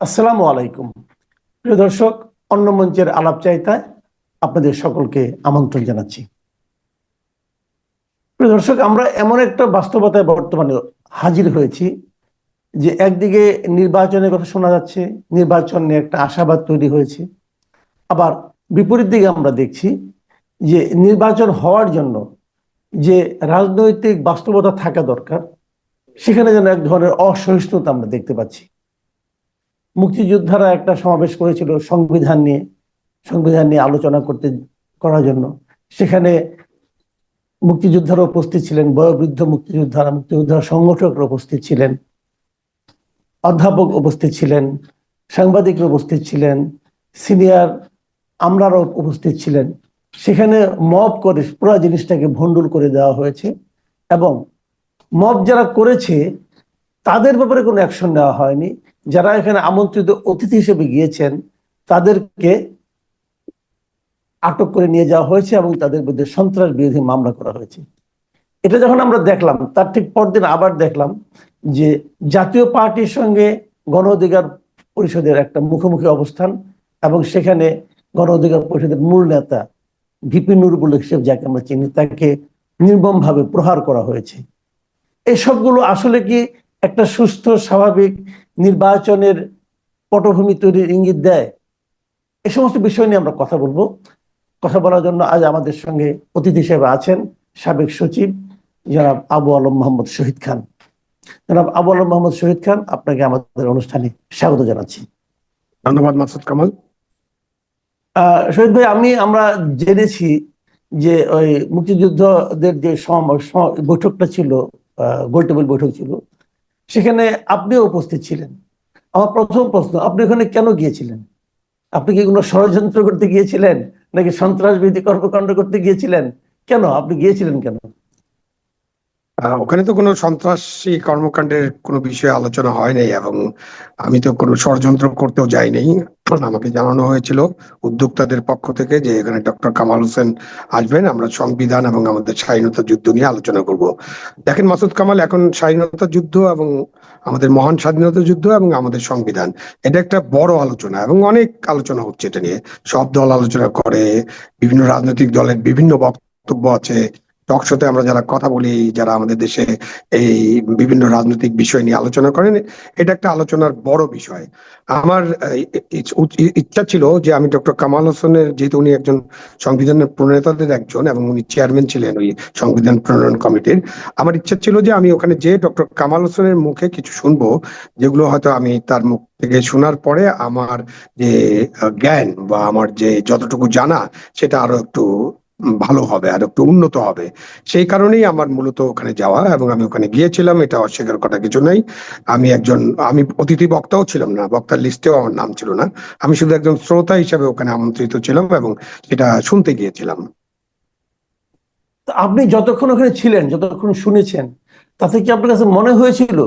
আসসালামু আলাইকুম। প্রিয় দর্শক, অন্য মঞ্চের আলাপ চাইতায় আপনাদের সকলকে আমন্ত্রণ জানাচ্ছি। প্রিয় দর্শক, আমরা এমন একটা বাস্তবতায় বর্তমানে হাজির হয়েছি যে একদিকে নির্বাচনের কথা শোনা যাচ্ছে, নির্বাচন নিয়ে একটা আশাবাদ তৈরি হয়েছে। আবার বিপরীত দিকে আমরা দেখছি যে নির্বাচন হওয়ার জন্য যে রাজনৈতিক বাস্তবতা থাকা দরকার, সেখানে যেন এক ধরনের অসহিষ্ণুতা আমরা দেখতে পাচ্ছি। মুক্তিযোদ্ধারা একটা সমাবেশ করেছিল সংবিধান নিয়ে সংবিধান নিয়ে আলোচনা করতে, করার জন্য। সেখানে মুক্তিযোদ্ধারা উপস্থিত ছিলেন, বয়োবৃদ্ধ মুক্তিযোদ্ধারা মুক্তিযোদ্ধারা সংগঠকরা উপস্থিত ছিলেন, অধ্যাপক উপস্থিত ছিলেন, সাংবাদিকরা উপস্থিত ছিলেন, সিনিয়র আমরাও উপস্থিত ছিলেন। সেখানে মব করে পুরো জিনিসটাকে ভণ্ডুল করে দেওয়া হয়েছে এবং মব যারা করেছে তাদের ব্যাপারে কোনো অ্যাকশন নেওয়া হয়নি। যারা এখানে আমন্ত্রিত অতিথি হিসেবে গিয়েছেন, তাদেরকে আটক করে নিয়ে যাওয়া হয়েছে এবং তাদের বিরুদ্ধে সন্ত্রাস বিরোধী মামলা করা হয়েছে। এটা যখন আমরা দেখলাম, তার ঠিক পরদিন আবার দেখলাম যে জাতীয় পার্টির সঙ্গে গণ অধিকার পরিষদের একটা মুখোমুখি অবস্থান এবং সেখানে গণ অধিকার পরিষদের মূল নেতা ভিপি নুরবুল হিসেব যাকে আমরা চিনি, তাকে নির্মমভাবে প্রহার করা হয়েছে। এই সবগুলো আসলে কি একটা সুস্থ স্বাভাবিক নির্বাচনের পটভূমি তৈরির ইঙ্গিত দেয়। এ সমস্ত বিষয় নিয়ে আমরা কথা বলব। কথা বলার জন্য আজ আমাদের সঙ্গে অতিথি হিসেবে আছেন সাবেক সচিব জনাব আবু আলম মোহাম্মদ শহীদ খান। জনাব আবু আলম মোহাম্মদ শহীদ খান আপনাকে আমাদের অনুষ্ঠানে স্বাগত জানাচ্ছি। ধন্যবাদ মাসুদ কামাল। আহ, শহীদ ভাই আমি আমরা জেনেছি যে ওই মুক্তিযুদ্ধদের যে সম- বৈঠকটা ছিল গোলটেবল বৈঠক ছিল সেখানে আপনিও উপস্থিত ছিলেন। আমার প্রথম প্রশ্ন, আপনি ওখানে কেন গিয়েছিলেন? আপনি কি কোনো ষড়যন্ত্র করতে গিয়েছিলেন? নাকি সন্ত্রাসবিধি কর্মকাণ্ড করতে গিয়েছিলেন? কেন? আপনি গিয়েছিলেন কেন? ওখানে তো কোনো সন্ত্রাসী কর্মকাণ্ডের কোনো বিষয়ে আলোচনা হয় নাই এবং আমি তো কোনো ষড়যন্ত্র করতেও যাইনি। আমাকে জানানো হয়েছিল উদ্যোক্তাদের পক্ষ থেকে যে এখানে ডক্টর কামাল হোসেন আসবেন, আমরা সংবিধান এবং আমাদের স্বাধীনতা যুদ্ধ নিয়ে আলোচনা করব। দেখেন, মাসুদ কামাল এখন স্বাধীনতা যুদ্ধ এবং আমাদের মহান স্বাধীনতা যুদ্ধ এবং আমাদের সংবিধান, এটা একটা বড় আলোচনা এবং অনেক আলোচনা হচ্ছে এটা নিয়ে। সব দল আলোচনা করে, বিভিন্ন রাজনৈতিক দলের বিভিন্ন বক্তব্য আছে। টকশোতে আমরা যারা কথা বলি, যারা আমাদের দেশে এই বিভিন্ন রাজনৈতিক বিষয় নিয়ে আলোচনা করেন, এটা একটা আলোচনার বড় বিষয়। আমার ইচ্ছা ছিল যে আমি ডক্টর কামাল হোসেনের, যেহেতু উনি একজন সংবিধানের প্রণেতাদের একজন এবং উনি চেয়ারম্যান ছিলেন ওই সংবিধান প্রণয়ন কমিটির, আমার ইচ্ছা ছিল যে আমি ওখানে যে ডক্টর কামাল হোসেনের মুখে কিছু শুনব, যেগুলো হয়তো আমি তার মুখ থেকে শোনার পরে আমার যে জ্ঞান বা আমার যে যতটুকু জানা, সেটা আরও একটু ভালো হবে আর একটু উন্নত হবে। সেই কারণেই আমার মূলত ওখানে যাওয়া এবং আমি ওখানে গিয়েছিলাম এটা অস্বীকার করার কিছু নাই। আমি একজন আমি অতিথি বক্তাও ছিলাম না বক্তার লিস্টেও আমার নাম ছিল না। আমি শুধু একজন শ্রোতা হিসেবে ওখানে আমন্ত্রিত ছিলাম এবং সেটা শুনতে গিয়েছিলাম। তা আপনি যতক্ষণ ওখানে ছিলেন যতক্ষণ শুনেছেন তাতে কি আপনার কাছে মনে হয়েছিল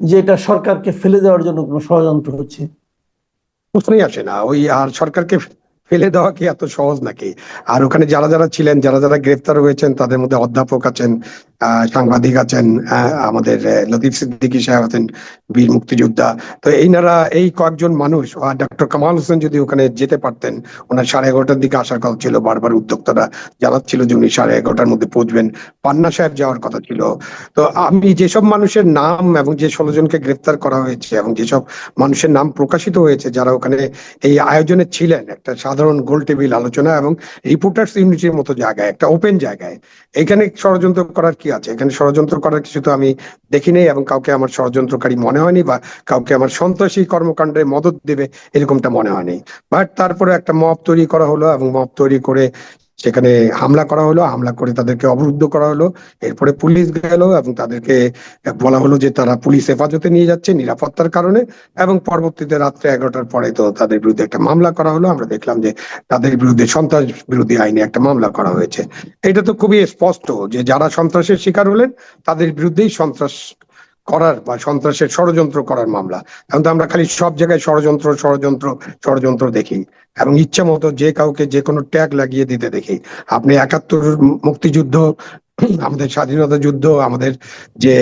যে এটা সরকারকে ফেলে দেওয়ার জন্য কোনো ষড়যন্ত্র হচ্ছে? প্রশ্নই আসে না। ওই আর সরকারকে ফেলে দেওয়া কি এত সহজ নাকি? আর ওখানে যারা যারা ছিলেন, যারা যারা গ্রেফতার হয়েছেন, তাদের মধ্যে অধ্যাপক আছেন সাংবাদিক আছেন আমাদের লতিফ সিদ্দিকী সাহেব আছেন, বীর মুক্তিযোদ্ধা। তো এইনারা এই কয়েকজন মানুষ আর ডক্টর কামাল হোসেন যদি ওখানে যেতে পারতেন, ওনার সাড়ে এগারোটার দিকে আসার কথা ছিল, বারবার উদ্যোক্তারা জানাচ্ছিল যে উনি সাড়ে এগারোটার মধ্যে পৌঁছবেন। পান্না সাহেব যাওয়ার কথা ছিল। তো আমি যেসব মানুষের নাম এবং যে ষোলো জনকে গ্রেফতার করা হয়েছে এবং যেসব মানুষের নাম প্রকাশিত হয়েছে, যারা ওখানে এই আয়োজনে ছিলেন, একটা সাধারণ গোল টেবিল আলোচনা এবং রিপোর্টার্স ইউনিটির মতো জায়গায়, একটা ওপেন জায়গায়, এখানে ষড়যন্ত্র করার আছে? এখানে ষড়যন্ত্র করার কিছু তো আমি দেখি নেই এবং কাউকে আমার ষড়যন্ত্রকারী মনে হয়নি বা কাউকে আমার সন্ত্রাসী কর্মকাণ্ডে মদত দেবে এরকমটা মনে হয়নি। বাট তারপরে একটা মপ তৈরি করা হলো এবং মপ তৈরি করে সেখানে হামলা করা হলো, হামলা করে তাদেরকে অবরুদ্ধ করা হলো। এরপরে পুলিশ গেল এবং তাদেরকে বলা হলো যে তারা পুলিশ হেফাজতে নিয়ে যাচ্ছে নিরাপত্তার কারণে এবং পরবর্তীতে রাত্রে এগারোটার পরে তো তাদের বিরুদ্ধে একটা মামলা করা হলো। আমরা দেখলাম যে তাদের বিরুদ্ধে সন্ত্রাস বিরোধী আইনে একটা মামলা করা হয়েছে। এটা তো খুবই স্পষ্ট যে যারা সন্ত্রাসের শিকার হলেন, তাদের বিরুদ্ধেই সন্ত্রাস করার বা সন্ত্রাসের ষড়যন্ত্র করার মামলা। এখন তো আমরা খালি সব জায়গায় ষড়যন্ত্র ষড়যন্ত্র ষড়যন্ত্র দেখি। এবং ইচ্ছা মতো যে কাউকে যে কোনো ট্যাগ লাগিয়ে দিতে দেখি। আপনি একাত্তর মুক্তিযুদ্ধ আমাদের স্বাধীনতা যুদ্ধ, আমাদের যে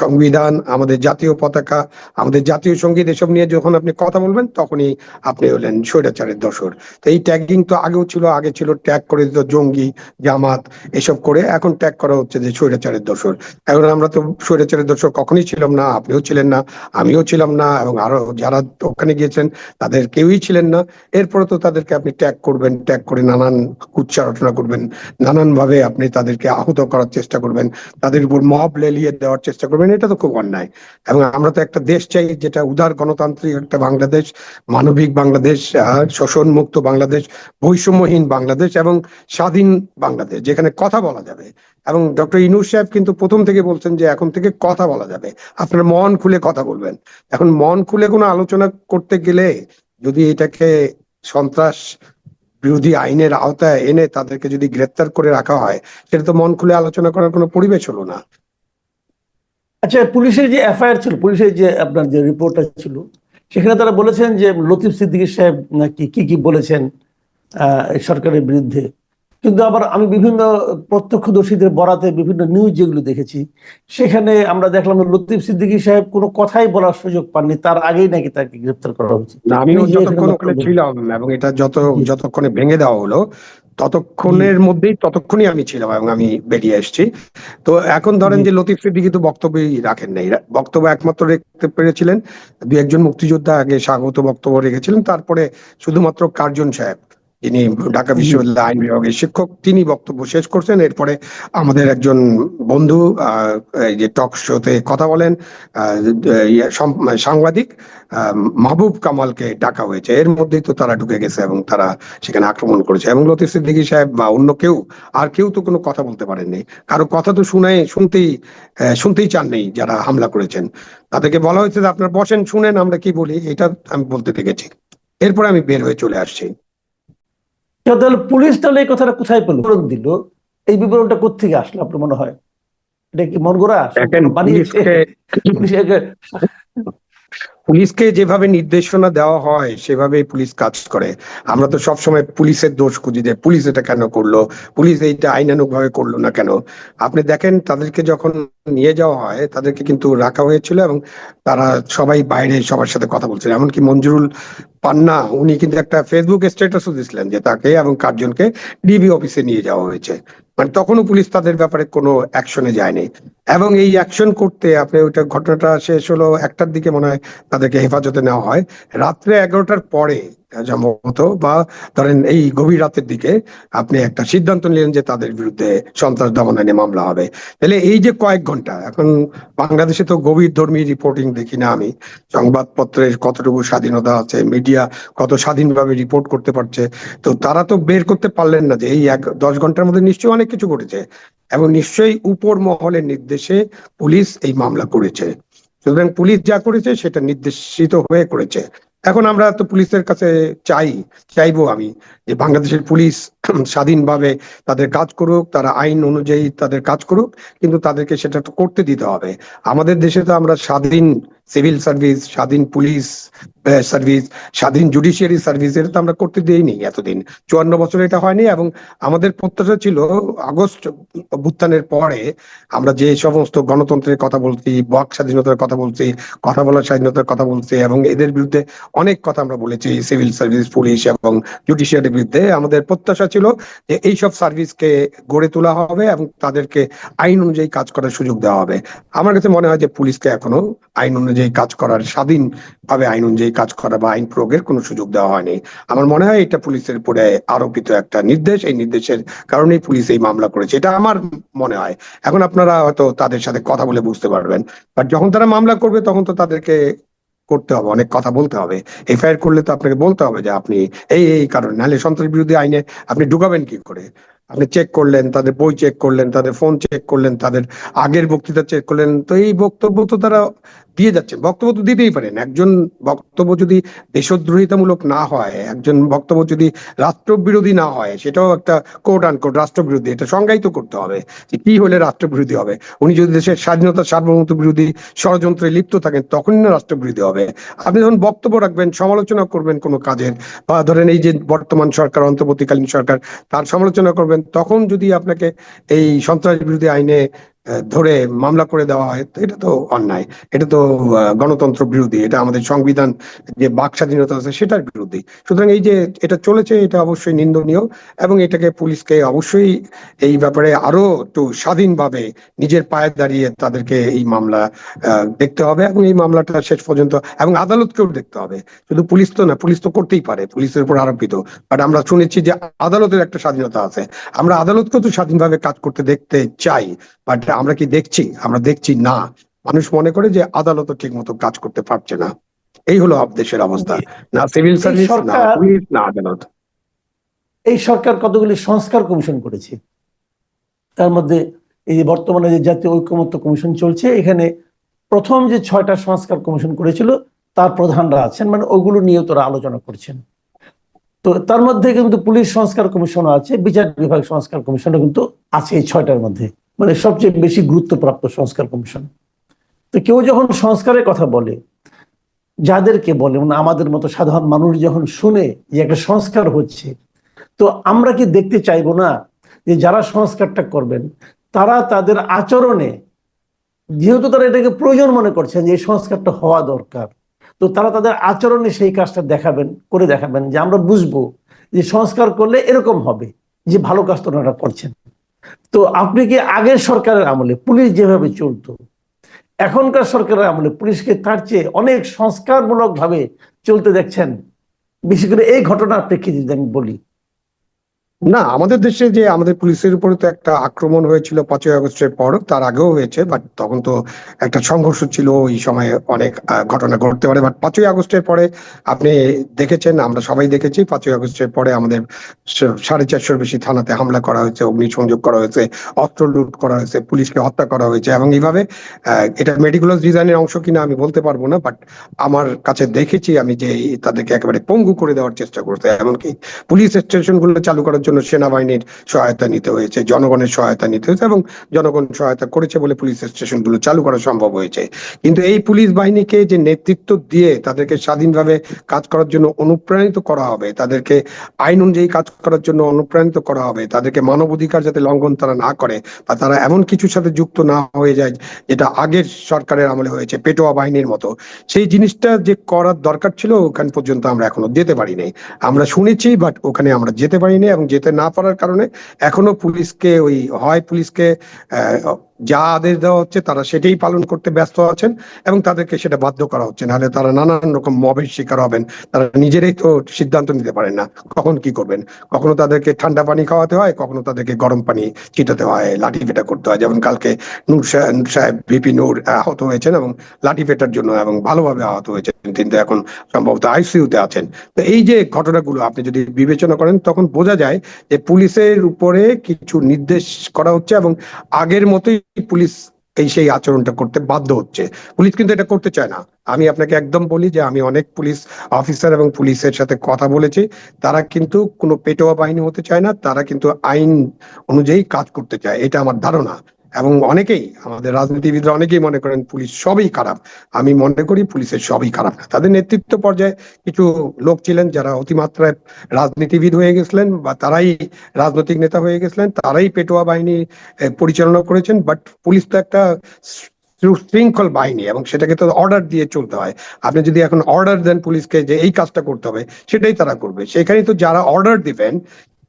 সংবিধান, আমাদের জাতীয় পতাকা, আমাদের জাতীয় সংগীত, এসব নিয়ে যখন আপনি কথা বলবেন, তখনই আপনি হলেন স্বৈরাচারের দোসর তো এই ট্যাগিং তো আগেও ছিল, আগে ছিল ট্যাগ করে দিত জঙ্গি, জামাত, এসব করে এখন ট্যাগ করা হচ্ছে যে স্বৈরাচারের দোসর এখন আমরা তো স্বৈরাচারের দোসর কখনই ছিলাম না, আপনিও ছিলেন না, আমিও ছিলাম না, এবং আরও যারা ওখানে গিয়েছেন, তাদের কেউই ছিলেন না। এরপরে তো তাদেরকে আপনি ট্যাগ করবেন ট্যাগ করে নানান উচ্চারণা করবেন নানান ভাবে আপনি তাদেরকে আহত করার চেষ্টা করবেন, তাদের উপর মব লেলিয়ে দেওয়ার চেষ্টা করবেন, এটা তো খুব অন্যায়। এবং আমরা তো একটা দেশ চাই যেটা উদার গণতান্ত্রিক একটা বাংলাদেশ, মানবিক বাংলাদেশ শোষণ মুক্ত বাংলাদেশ, বৈষম্যহীন বাংলাদেশ এবং স্বাধীন বাংলাদেশ, যেখানে কথা বলা যাবে। এবং ডক্টর ইনুস সাহেব কিন্তু প্রথম থেকে বলছেন যে এখন থেকে কথা বলা যাবে। আপনার মন খুলে কথা বলবেন। এখন মন খুলে কোনো আলোচনা করতে গেলে যদি এটাকে সন্ত্রাস বিরোধী আইনের আওতায় এনে তাদেরকে যদি গ্রেপ্তার করে রাখা হয়, সেটা তো মন খুলে আলোচনা করার কোনো পরিবেশ হলো না। আচ্ছা পুলিশের যে এফআইআর ছিল, পুলিশের যে আপনার যে রিপোর্টটা ছিল, সেখানে তারা বলেছেন যে লতিফ সিদ্দিকী সাহেব নাকি কি কি বলেছেন সরকারের বিরুদ্ধে? কিন্তু আবার আমি বিভিন্ন প্রত্যক্ষদর্শীদের বরাতে বিভিন্ন নিউজ যেগুলো দেখেছি সেখানে আমরা দেখলাম লতিফ সিদ্দিকী সাহেব কোনো কথাই বলার সুযোগ পাননি তার আগেই নাকি তাকে গ্রেপ্তার করা হয়েছে। এখানে যতক্ষণ ওখানে ছিলাম এবং এটা যত যতক্ষণে ভেঙে দেওয়া হলো ততক্ষণের মধ্যেই ততক্ষণই আমি ছিলাম এবং আমি বেরিয়ে এসেছি। তো এখন ধরেন যে লতিফ সিদ্দিকী তো বক্তব্যই রাখেন নাই। বক্তব্য একমাত্র রাখতে পেরেছিলেন। দু একজন মুক্তিযোদ্ধা আগে স্বাগত বক্তব্য রেখেছিলেন তারপরে শুধুমাত্র কার্জন সাহেব। যিনি ঢাকা। বিশ্ববিদ্যালয় আইন বিভাগের শিক্ষক, তিনি বক্তব্য শেষ করছেন। এরপরে আমাদের একজন বন্ধু যে টক শোতে কথা বলেন সাংবাদিক মাহবুব কামালকে ডাকা হয়েছে। এর মধ্যেই তো তারা ঢুকে গেছে এবং তারা সেখানে আক্রমণ করেছে। এবং লতিফ সিদ্দিকী সাহেব বা অন্য কেউ, আর কেউ তো কোনো কথা বলতে পারেননি। কারও কথা তো শুনে শুনতেই শুনতেই চাননি যারা হামলা করেছেন। তাদেরকে বলা হয়েছে যে আপনার বসেন, শুনেন, আমরা কি বলি, এটা আমি বলতে দেখেছি। এরপরে আমি বের হয়ে চলে আসছি। তাহলে পুলিশ তাহলে এই কথাটা কোথায় পেল? বিবরণ দিল। এই বিবরণটা কোথেকে আসলো আপনার মনে হয়? এটা কি মন গড়া পুলিশকে যেভাবে নির্দেশনা দেওয়া হয় সেভাবেই পুলিশ কাজ করে। আমরা তো সবসময় পুলিশের দোষ খুঁজি যে পুলিশ এটা কেন করল? পুলিশ এইটা আইনানুক ভাবে করল না কেন? আপনি দেখেন তাদেরকে যখন নিয়ে যাওয়া হয় তাদেরকে কিন্তু রাখা হয়েছিল এবং তারা সবাই বাইরে সবার সাথে কথা বলছিল। এমনকি মঞ্জুরুল পান্না উনি কিন্তু একটা ফেসবুক স্ট্যাটাসও দিছিলেন যে তাকে এবং কার্জনকে ডিবি অফিসে নিয়ে যাওয়া হয়েছে। মানে তখনও পুলিশ তাদের ব্যাপারে কোনো অ্যাকশনে যায়নি। এবং এই অ্যাকশন করতে আপনি ওইটা ঘটনাটা শেষ হলো, একটার দিকে মনে হয় তাদেরকে হেফাজতে নেওয়া হয়। রাত্রে এগারোটার পরে সম্ভবত বা ধরেন এই গভীর রাতের দিকে আপনি একটা সিদ্ধান্ত নিলেন যে তাদের বিরুদ্ধে সন্ত্রাস দমন আইনে মামলা হবে। তাহলে এই যে কয়েক ঘণ্টা, এখন বাংলাদেশে তো গভীর ধর্মী রিপোর্টিং দেখি না আমি। সংবাদপত্রের কতটুকু স্বাধীনতা আছে মিডিয়া কত স্বাধীনভাবে রিপোর্ট করতে পারছে। তো তারা তো বের করতে পারলেন না যে এই এক, দশ ঘণ্টার মধ্যে নিশ্চয়ই অনেক কিছু ঘটেছে। এবং নিশ্চয়ই উপর মহলের নির্দেশে পুলিশ এই মামলা করেছে। সুতরাং পুলিশ যা করেছে সেটা নির্দেশিত হয়ে করেছে। এখন আমরা তো পুলিশের কাছে চাই, চাইব আমি যে বাংলাদেশের পুলিশ স্বাধীনভাবে তাদের কাজ করুক, তারা আইন অনুযায়ী তাদের কাজ করুক, কিন্তু তাদেরকে সেটা তো করতে দিতে হবে। আমাদের দেশে তো আমরা স্বাধীন সিভিল সার্ভিস, স্বাধীন পুলিশ সার্ভিস, স্বাধীন জুডিশিয়ারি সার্ভিস এটা তো আমরা করতে দিইনি এতদিন। চুয়ান্ন বছর এটা হয়নি এবং আমাদের প্রত্যাশা ছিল আগস্ট অভ্যুত্থানের পরে আমরা যে সমস্ত গণতন্ত্রের কথা বলছি বাক স্বাধীনতার কথা বলছি, কথা বলার স্বাধীনতার কথা বলছি এবং এদের বিরুদ্ধে অনেক কথা আমরা বলেছি, সিভিল সার্ভিস, পুলিশ এবং জুডিশিয়ারির বিরুদ্ধে। আমাদের প্রত্যাশা ছিল যে এইসব সার্ভিসকে গড়ে তোলা হবে এবং তাদেরকে আইন অনুযায়ী কাজ করার সুযোগ দেওয়া হবে। আমার কাছে মনে হয় যে পুলিশকে এখনও আইন অনুযায়ী কাজ করার স্বাধীন ভাবে আইন অনুযায়ী কাজ করা বা আইন প্রয়োগের কোনো সুযোগ দেওয়া হয়নি। আমার মনে হয় এটা পুলিশের উপরে আরোপিত একটা নির্দেশ। এই নির্দেশের কারণেই পুলিশ এই মামলা করেছে। এটা আমার মনে হয়। এখন আপনারা হয়তো তাদের সাথে কথা বলে বুঝতে পারবেন। বাট যখন তারা মামলা করবে, তখন তো তাদেরকে করতে হবে, অনেক কথা বলতে হবে। এফআইআর করলে তো আপনাকে বলতে হবে যে আপনি এই এই কারণে। নাহলে সন্ত্রাস বিরোধী আইনে আপনি ঢুকাবেন কি করে? আপনি চেক করলেন, তাদের বই চেক করলেন, তাদের ফোন চেক করলেন, তাদের আগের বক্তৃতা চেক করলেন। তো এই বক্তব্য তো তারা দিয়ে যাচ্ছেন বক্তব্য তো দিতেই পারেন। একজন বক্তব্য যদি দেশদ্রোহিতামূলক না হয়, একজন বক্তব্য যদি রাষ্ট্রবিরোধী না হয়, সেটাও একটা কোট আনকোট রাষ্ট্রবিরোধী, এটা সংজ্ঞায়িত করতে হবে যে কি হলে রাষ্ট্রবিরোধী হবে। উনি যদি দেশের স্বাধীনতা সার্বভৌমত্ব বিরোধী ষড়যন্ত্রে লিপ্ত থাকেন, তখনই না রাষ্ট্রবিরোধী হবে। আপনি যখন বক্তব্য রাখবেন, সমালোচনা করবেন কোনো কাজের, বা ধরেন এই যে বর্তমান সরকার, অন্তর্বর্তীকালীন সরকার, তার সমালোচনা করবেন, তখন যদি আপনাকে এই সন্ত্রাস বিরোধী আইনে ধরে মামলা করে দেওয়া হয়, তো এটা তো অন্যায়। এটা তো গণতন্ত্র বিরোধী। এটা আমাদের সংবিধান যে বাক স্বাধীনতা আছে সেটার বিরোধী। সুতরাং এই যে এটা চলেছে, এটা অবশ্যই নিন্দনীয় এবং এটাকে পুলিশকে অবশ্যই এই ব্যাপারে আরও একটু স্বাধীনভাবে নিজের পায়ে দাঁড়িয়ে তাদেরকে এই মামলা দেখতে হবে এবং এই মামলাটা শেষ পর্যন্ত এবং আদালতকেও দেখতে হবে। শুধু পুলিশ তো না, পুলিশ তো করতেই পারে, পুলিশের উপর আরোপিত। বাট আমরা শুনেছি যে আদালতের একটা স্বাধীনতা আছে। আমরা আদালতকেও তো স্বাধীনভাবে কাজ করতে দেখতে চাই। বাট আমরা কি দেখছি? আমরা দেখছি না। মানুষ মনে করে যে আদালত ঠিক মতো কাজ করতে পারছে না। এই হলো দেশের অবস্থা। না সিভিল সার্ভিস না পুলিশ না আদালত। এই সরকার কতগুলি সংস্কার কমিশন করেছে? তার মধ্যে এই যে বর্তমানে যে জাতীয় ঐক্যমত্য কমিশন চলছে এখানে প্রথম যে ছয়টা সংস্কার কমিশন করেছিল তার প্রধানরা আছেন মানে ওগুলো নিয়েও তারা আলোচনা করছেন। তো তার মধ্যে কিন্তু পুলিশ সংস্কার কমিশন আছে বিচার বিভাগ সংস্কার কমিশনও কিন্তু আছে এই ছয়টার মধ্যে। মানে সবচেয়ে বেশি গুরুত্বপ্রাপ্ত সংস্কার কমিশন। তো কেউ যখন সংস্কারের কথা বলে, যাদেরকে বলে মানে আমাদের মতো সাধারণ মানুষ যখন শুনে যে একটা সংস্কার হচ্ছে, তো আমরা কি দেখতে চাইব না যে যারা সংস্কারটা করবেন, তারা তাদের আচরণে, যেহেতু তারা এটাকে প্রয়োজন মনে করছেন যে এই সংস্কারটা হওয়া দরকার, তো তারা তাদের আচরণে সেই কাজটা দেখাবেন, করে দেখাবেন যে আমরা বুঝব যে সংস্কার করলে এরকম হবে যে ভালো কাজটা ওনারা করছেন। তো আপনি কি আগের সরকারের আমলে পুলিশ যেভাবে চলতো, এখনকার সরকারের আমলে পুলিশকে তার চেয়ে অনেক সংস্কারমূলক ভাবে চলতে দেখছেন? বিশেষ করে এই ঘটনার প্রেক্ষিতে আমি বলি না, আমাদের দেশে যে আমাদের পুলিশের উপরে তো একটা আক্রমণ হয়েছিল পাঁচই আগস্টের পর, তার আগেও হয়েছে বাট তখন তো একটা সংঘর্ষ ছিল, ওই সময় অনেক ঘটনা ঘটতে পারে বাট পাঁচই আগস্টের পরে আপনি দেখেছেন, আমরা সবাই দেখেছি, পাঁচই আগস্টের পরে আমাদের সাড়ে চারশোর বেশি থানাতে হামলা করা হয়েছে, অগ্নিসংযোগ করা হয়েছে, অস্ত্র লুট করা হয়েছে, পুলিশকে হত্যা করা হয়েছে, এবং এইভাবে এটা মেডিকুলাস ডিজাইনের অংশ কিনা আমি বলতে পারব না বাট আমার কাছে দেখেছি আমি যে তাদেরকে একেবারে পঙ্গু করে দেওয়ার চেষ্টা করতে এমনকি পুলিশ স্টেশনগুলো চালু করার জন্য সেনাবাহিনীর সহায়তা নিতে হয়েছে, জনগণের সহায়তা নিতে হয়েছে এবং জনগণ সহায়তা করেছে বলে পুলিশ স্টেশনগুলো চালু করা সম্ভব হয়েছে। কিন্তু এই পুলিশ বাহিনীকে যে নেতৃত্ব দিয়ে তাদেরকে স্বাধীনভাবে কাজ করার জন্য অনুপ্রাণিত করা হবে, তাদেরকে আইন অনুযায়ী কাজ করার জন্য অনুপ্রাণিত করা হবে, তাদেরকে মানবাধিকার যাতে লঙ্ঘন তারা না করে বা তারা এমন কিছুর সাথে যুক্ত না হয়ে যায় যেটা আগের সরকারের আমলে হয়েছে, পেটোয়া বাহিনীর মতো। সেই জিনিসটা যে করার দরকার ছিল ওখান পর্যন্ত আমরা এখনও যেতে পারি নাই আমরা শুনেছি বাট ওখানে আমরা যেতে পারিনি এবং যেতে না পারার কারণে এখনও পুলিশকে ওই হয় পুলিশকে যা আদেশ দেওয়া হচ্ছে, তারা সেটাই পালন করতে ব্যস্ত আছেন এবং তাদেরকে সেটা বাধ্য করা হচ্ছে। নাহলে তারা নানান রকম মবের শিকার হবেন। তারা নিজেরাই তো সিদ্ধান্ত নিতে পারেন না কখন কি করবেন। কখনো তাদেরকে ঠান্ডা পানি খাওয়াতে হয়, কখনো তাদেরকে গরম পানি ছিটাতে হয়, লাঠি পেটা করতে হয়। যেমন কালকে নূর সাহেব, ভিপি নূর আহত হয়েছেন এবং লাঠি পেটার জন্য এবং ভালোভাবে আহত হয়েছেন। কিন্তু এখন সম্ভবত আইসিইউতে আছেন। তো এই যে ঘটনাগুলো আপনি যদি বিবেচনা করেন, তখন বোঝা যায় যে পুলিশের উপরে কিছু নির্দেশ করা হচ্ছে এবং আগের মতোই পুলিশ এই সেই আচরণটা করতে বাধ্য হচ্ছে। পুলিশ কিন্তু এটা করতে চায় না। আমি আপনাকে একদম বলি যে আমি অনেক পুলিশ অফিসার এবং পুলিশের সাথে কথা বলেছি। তারা কিন্তু কোনো পেটোয়া বাহিনী হতে চায় না। তারা কিন্তু আইন অনুযায়ী কাজ করতে চায়। এটা আমার ধারণা। এবং অনেকেই, আমাদের রাজনীতিবিদরা অনেকেই মনে করেন পুলিশ সবই খারাপ। আমি মনে করি পুলিশের সবই খারাপ না। তাদের নেতৃত্ব পর্যায়ে কিছু লোক ছিলেন যারা অতিমাত্রায় রাজনীতিবিদ হয়ে গেছিলেন বা তারাই রাজনৈতিক নেতা হয়ে গেছিলেন, তারাই পেটোয়া বাহিনী পরিচালনা করেছেন বাট পুলিশ তো একটা শৃঙ্খল বাহিনী এবং সেটাকে তো অর্ডার দিয়ে চলতে হয়। আপনি যদি এখন অর্ডার দেন পুলিশকে যে এই কাজটা করতে হবে, সেটাই তারা করবে। সেখানে তো যারা অর্ডার দিবেন,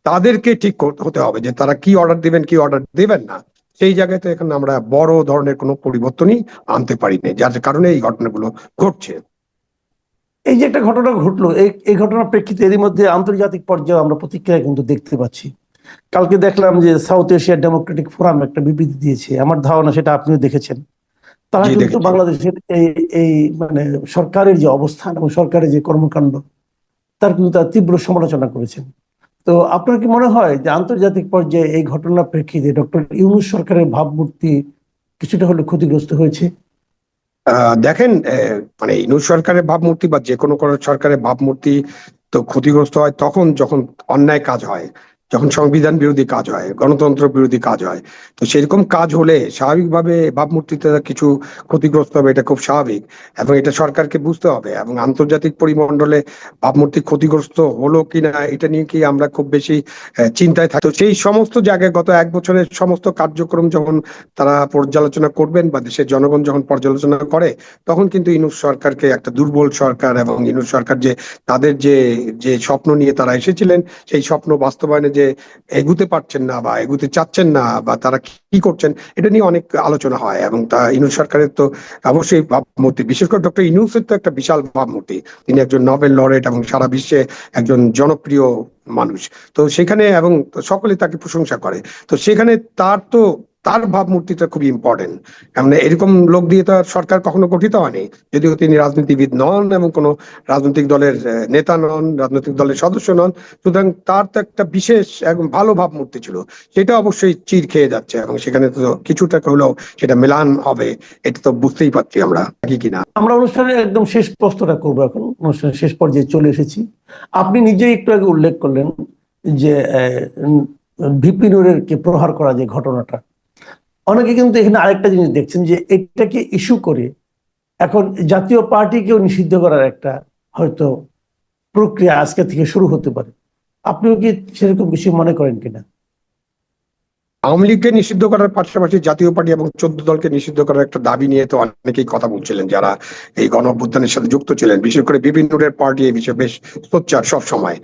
তাদেরকে ঠিক হতে হবে যে তারা কি অর্ডার দিবেন, কি অর্ডার দিবেন না। সেই জায়গায় তো এখন আমরা বড় ধরনের কোনো পরিবর্তনই আনতে পারিনি যার কারণে এই ঘটনাগুলো ঘটছে। এই যে একটা ঘটনা ঘটলো এই এই ঘটনার প্রেক্ষিতে এরই মধ্যে আন্তর্জাতিক পর্যায়ে আমরা প্রতিক্রিয়া কিন্তু দেখতে পাচ্ছি। কালকে দেখলাম যে সাউথ এশিয়া ডেমোক্রেটিক ফোরাম একটা বিবৃতি দিয়েছে আমার ধারণা সেটা আপনিও দেখেছেন। তারা কিন্তু বাংলাদেশের এই এই মানে সরকারের যে অবস্থান এবং সরকারের যে কর্মকাণ্ড তার কিন্তু তারা তীব্র সমালোচনা করেছেন। তো আপনার কি মনে হয় যে আন্তর্জাতিক পর্যায়ে এই ঘটনার প্রেক্ষিতে ডক্টর ইউনুস সরকারের ভাবমূর্তি কিছুটা হলে ক্ষতিগ্রস্ত হয়েছে? দেখেন মানে ইনু সরকারের ভাবমূর্তি বা যে কোনো কোনো সরকারের ভাবমূর্তি তো ক্ষতিগ্রস্ত হয় তখন যখন অন্যায় কাজ হয়। যখন সংবিধান বিরোধী কাজ হয়, গণতন্ত্র বিরোধী কাজ হয়, তো সেরকম কাজ হলে স্বাভাবিকভাবে ভাবমূর্তিতে কিছু ক্ষতিগ্রস্ত হবে, এটা খুব স্বাভাবিক। এবং এটা সরকারকে বুঝতে হবে এবং আন্তর্জাতিক পরিমণ্ডলে ভাবমূর্তি ক্ষতিগ্রস্ত হলো কিনা, এটা নিয়ে কি আমরা খুব বেশি চিন্তায় থাকি। তো সেই সমস্ত জায়গায় গত এক বছরের সমস্ত কার্যক্রম যখন তারা পর্যালোচনা করবেন বা দেশের জনগণ যখন পর্যালোচনা করে, তখন কিন্তু ইনুস সরকারকে একটা দুর্বল সরকার এবং ইনুস সরকার যে, তাদের যে যে স্বপ্ন নিয়ে তারা এসেছিলেন, সেই স্বপ্ন বাস্তবায়নে যে এগুতে পারছেন না বা এগুতে চাচ্ছেন না বা তারা কি করছেন, এটা নিয়ে অনেক আলোচনা হয় এবং তা ইনুস সরকারের তো অবশ্যই ভাবমূর্তি। বিশেষ করে ডক্টর ইনুসের তো একটা বিশাল ভাবমূর্তি। তিনি একজন নোবেল লরেট এবং সারা বিশ্বে একজন জনপ্রিয় মানুষ। তো সেখানে এবং সকলে তাকে প্রশংসা করে। তো সেখানে তার তো তার ভাবমূর্তিটা খুবই ইম্পর্টেন্ট মানে এরকম লোক দিয়ে তো সরকার কখনো গঠিত হয়নি। যদিও তিনি রাজনীতিবিদ নন এবং কোনো রাজনৈতিক দলের নেতা নন, রাজনৈতিক দলের সদস্য নন, সুতরাং তার তো একটা বিশেষ এবং ভালো ভাবমূর্তি ছিল। সেটা অবশ্যই চির খেয়ে যাচ্ছে এবং সেখানে তো কিছুটা হলেও সেটা মেলান হবে, এটা তো বুঝতেই পারছি আমরা, কি কিনা। আমরা অনুষ্ঠানের একদম শেষ প্রশ্নটা করব এখন, অনুষ্ঠানের শেষ পর্যায়ে চলে এসেছি। আপনি নিজেই একটু আগে উল্লেখ করলেন যে ভিপি নুরের কে প্রহার করা যে ঘটনাটা অনেকে কিন্তু এখানে আরেকটা জিনিস দেখছেন যে এটাকে ইস্যু করে এখন জাতীয় পার্টিকেও নিষিদ্ধ করার একটা হয়তো প্রক্রিয়া আজকে থেকে শুরু হতে পারে। আপনিও কি সেরকম কিছু মনে করেন কিনা? আওয়ামী লীগকে নিষিদ্ধ করার পাশাপাশি জাতীয় পার্টি এবং চোদ্দ দলকে নিষিদ্ধ করার একটা দাবি নিয়ে তো অনেকেই কথা বলছিলেন, যারা এই গণ সাথে যুক্ত ছিলেন। বিশেষ করে বিভিন্ন পার্টি এই বিষয়ে বেশ সোচ্চার সব সময়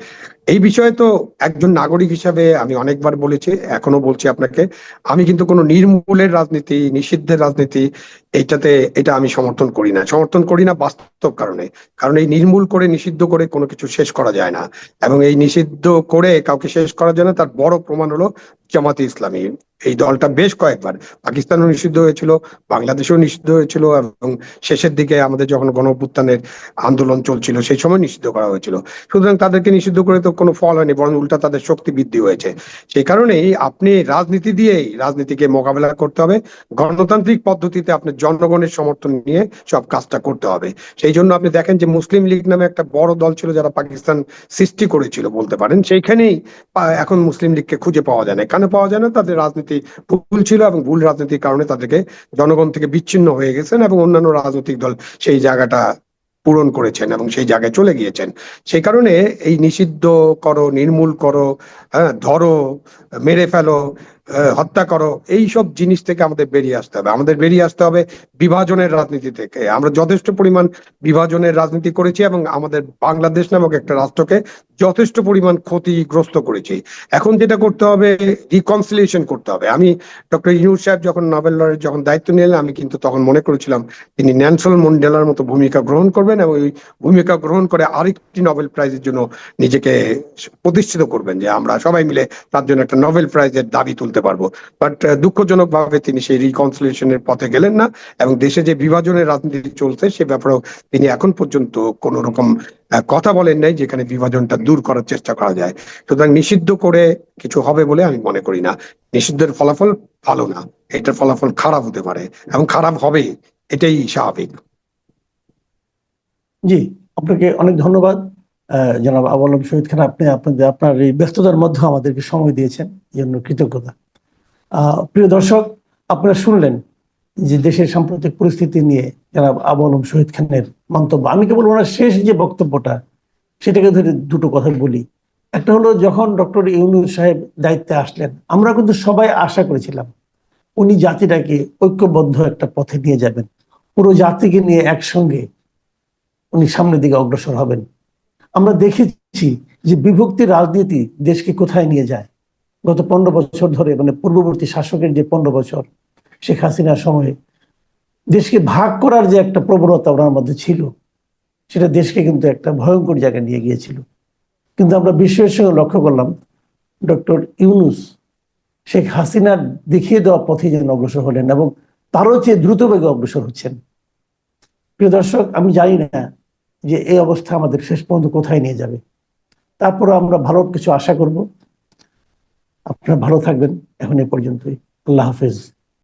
এই বিষয়ে তো একজন নাগরিক হিসাবে আমি অনেকবার বলেছি, এখনও বলছি আপনাকে, আমি কিন্তু কোনো নির্মূলের রাজনীতি, নিষিদ্ধের রাজনীতি, এইটাতে, এটা আমি সমর্থন করি না। সমর্থন করি না বাস্তব কারণে। কারণ এই নির্মূল করে, নিষিদ্ধ করে কোনো কিছু শেষ করা যায় না। এবং এই নিষিদ্ধ করে কাউকে শেষ করা যায় না, তার বড় প্রমাণ হলো জামাতে ইসলামী। এই দলটা বেশ কয়েকবার পাকিস্তানও নিষিদ্ধ হয়েছিল, বাংলাদেশেও নিষিদ্ধ হয়েছিল এবং শেষের দিকে আমাদের যখন গণ অভ্যুত্থানের আন্দোলন চলছিল সেই সময় নিষিদ্ধ করা হয়েছিল। সুতরাং তাদেরকে নিষিদ্ধ করে তো কোনো ফল হয়নি, বরং উল্টা তাদের শক্তি বৃদ্ধি হয়েছে। সেই কারণেই আপনি রাজনীতি দিয়েই রাজনীতিকে মোকাবেলা করতে হবে, গণতান্ত্রিক পদ্ধতিতে আপনার জনগণের সমর্থন নিয়ে সব কাজটা করতে হবে। সেই জন্য আপনি দেখেন যে মুসলিম লীগ নামে একটা বড় দল ছিল যারা পাকিস্তান সৃষ্টি করেছিল বলতে পারেন, সেইখানেই এখন মুসলিম লীগকে খুঁজে পাওয়া যায় না। কেন পাওয়া যায় না? তাদের রাজনীতি ভুল ছিল এবং ভুল রাজনীতির কারণে তাদেরকে জনগণ থেকে বিচ্ছিন্ন হয়ে গেছেন এবং অন্যান্য রাজনৈতিক দল সেই জায়গাটা পূরণ করেছেন এবং সেই জায়গায় চলে গিয়েছেন। সেই কারণে এই নিষিদ্ধ করো, নির্মূল করো হ্যাঁ ধরো, মেরে ফেলো হত্যা করো এই সব জিনিস থেকে আমাদের বেরিয়ে আসতে হবে। আমাদের বেরিয়ে আসতে হবে বিভাজনের রাজনীতি থেকে। আমরা যথেষ্ট পরিমাণ বিভাজনের রাজনীতি করেছি এবং আমাদের বাংলাদেশ নামক একটা রাষ্ট্রকে যথেষ্ট পরিমাণ ক্ষতিগ্রস্ত করেছি। এখন যেটা করতে হবে রিকনসিলিয়েশন করতে হবে। আমি ডক্টর ইনুর সাহেব যখন নোবেল লরের যখন দায়িত্ব নিলেন, আমি কিন্তু তখন মনে করেছিলাম তিনি ন্যানসল মন্ডেলার মতো ভূমিকা গ্রহণ করবেন এবং ওই ভূমিকা গ্রহণ করে আরেকটি নোবেল প্রাইজের জন্য নিজেকে প্রতিষ্ঠিত করবেন যে আমরা সবাই মিলে তার জন্য একটা নোবেল প্রাইজের দাবি তুলতে পারব। বাট দুঃখজনক ভাবে তিনি সেই রিকনসিলিয়েশনের পথে গেলেন না এবং দেশে যে বিভাজনের রাজনীতি চলছে সে ব্যাপারেও তিনি এখন পর্যন্ত কোন রকম কথা বলেন নাই যেখানে বিভাজনটা দূর করার চেষ্টা করা যায়। সুতরাং নিষিদ্ধ করে কিছু হবে বলে আমি মনে করি না। নিষিদ্ধের ফলাফল ভালো না। এটার ফলাফল খারাপ হতে পারে এবং খারাপ হবে এটাই স্বাভাবিক। জি, আপনাকে অনেক ধন্যবাদ। জনাব আবুল শহীদ খান, আপনি আপনাদের, আপনার এই ব্যস্ততার মধ্যে আমাদেরকে সময় দিয়েছেন। জন্য কৃতজ্ঞতা। প্রিয় দর্শক, আপনারা শুনলেন যে দেশের সাম্প্রতিক পরিস্থিতি নিয়ে যারা আবলম শহীদ খানের মন্তব্য। আমি কেবল ওনার শেষ যে বক্তব্যটা, সেটাকে ধরে দুটো কথা বলি। একটা হলো, যখন ডক্টর ইউনুস সাহেব দায়িত্বে আসলেন, আমরা কিন্তু সবাই আশা করেছিলাম উনি জাতিটাকে ঐক্যবদ্ধ একটা পথে নিয়ে যাবেন। পুরো জাতিকে নিয়ে একসঙ্গে উনি সামনের দিকে অগ্রসর হবেন। আমরা দেখেছি যে বিভক্তি রাজনীতি দেশকে কোথায় নিয়ে যায়। গত পনেরো বছর ধরে মানে পূর্ববর্তী শাসকের যে পনেরো বছর, শেখ হাসিনার সময়ে, দেশকে ভাগ করার যে একটা প্রবণতা ওনার মধ্যে ছিল, সেটা দেশকে কিন্তু একটা ভয়ঙ্কর জায়গায় নিয়ে গিয়েছিল। কিন্তু আমরা বিশ্বের সঙ্গে লক্ষ্য করলাম, ডক্টর ইউনুস শেখ হাসিনার দেখিয়ে দেওয়া পথে যেন অগ্রসর হলেন এবং তারও চেয়ে দ্রুত বেগে অগ্রসর হচ্ছেন। প্রিয় দর্শক, আমি জানি না যে এই অবস্থা আমাদের শেষ পর্যন্ত কোথায় নিয়ে যাবে। তারপরে আমরা ভালো কিছু আশা করব। আপনারা ভালো থাকবেন। এখন এ পর্যন্তই। আল্লাহ হাফেজ।